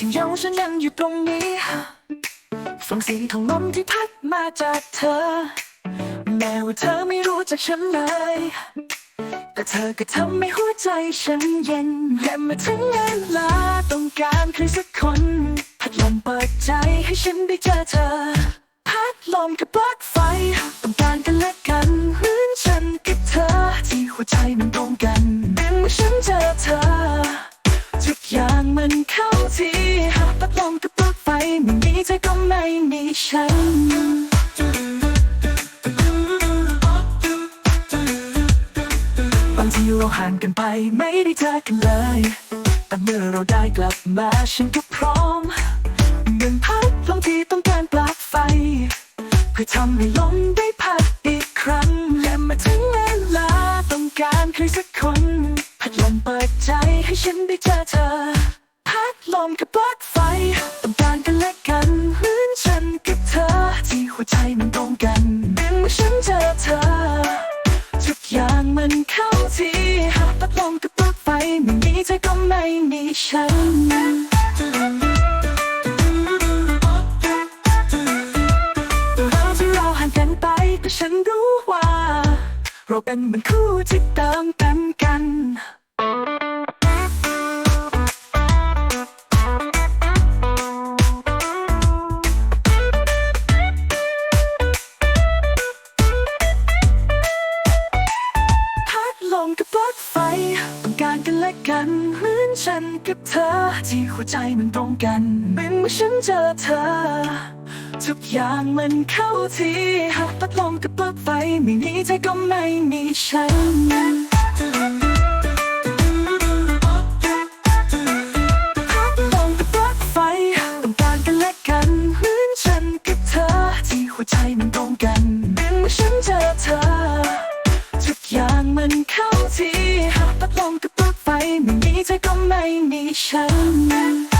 ฉันยังอยู่ตรงนี้ ฟังเสียงของลมที่พัดมาจากเธอ แม้ว่าเธอไม่รู้จักฉันเลย แต่เธอก็ทำให้หัวใจฉันเย็นและมาถึงเวลาต้องการใครสักคน พัดลมเปิดใจให้ฉันได้เจอเธอ พัดลมกับปลั๊กไฟ ต้องการกันและกันเหมือนฉันกับเธอ ที่หัวใจมันตรงกันเป็นเมื่อฉันเจอเธอ มันเข้าที่พัดลมกับปลั๊กไฟไม่มีเธอก็ไม่มีฉันบางทีเราห่างกันไปไม่ได้เจอกันเลย แต่เมื่อเราได้กลับมาฉันก็พร้อมเหมือนพัดลมที่ต้องการปลั๊กไฟ เพื่อทำให้ลมได้พัดอีกครั้งและมาถึงเวลาต้องการใครสักคนพัดลมเปิดใจให้ฉันได้เจอเธอ ลมกับปลั๊กไฟต้องการกันและกันเหมือนฉันกับเธอ ที่หัวใจมันตรงกันเป็นเมื่อฉันเจอเธอ ทุกอย่างมันเข้าที่พัดลมกับปลั๊กไฟไม่มีเธอก็ไม่มีฉันเราที่เราห่างกันไปแต่ฉันรู้ว่า เราเป็นเหมือนคู่ที่เติมเต็มกัน และกันเหมือนฉันกับเธอ ที่หัวใจมันตรงกันเป็นเมื่อฉันเจอเธอ ทุกอย่างมันเข้าทีหากพัดลมกับปลั๊กไฟไม่มีเธอก็ไม่มีฉันพัดลมกับปลั๊กไฟต้องการกันและกันเหมือนฉันกับเธอที่หัวใจมันตรงกันเป็นเมื่อฉันเจอเธอทุกอย่างมันเข้าทีหากพัดลมกับ ไปไม่มีเธอก็ไม่มีฉัน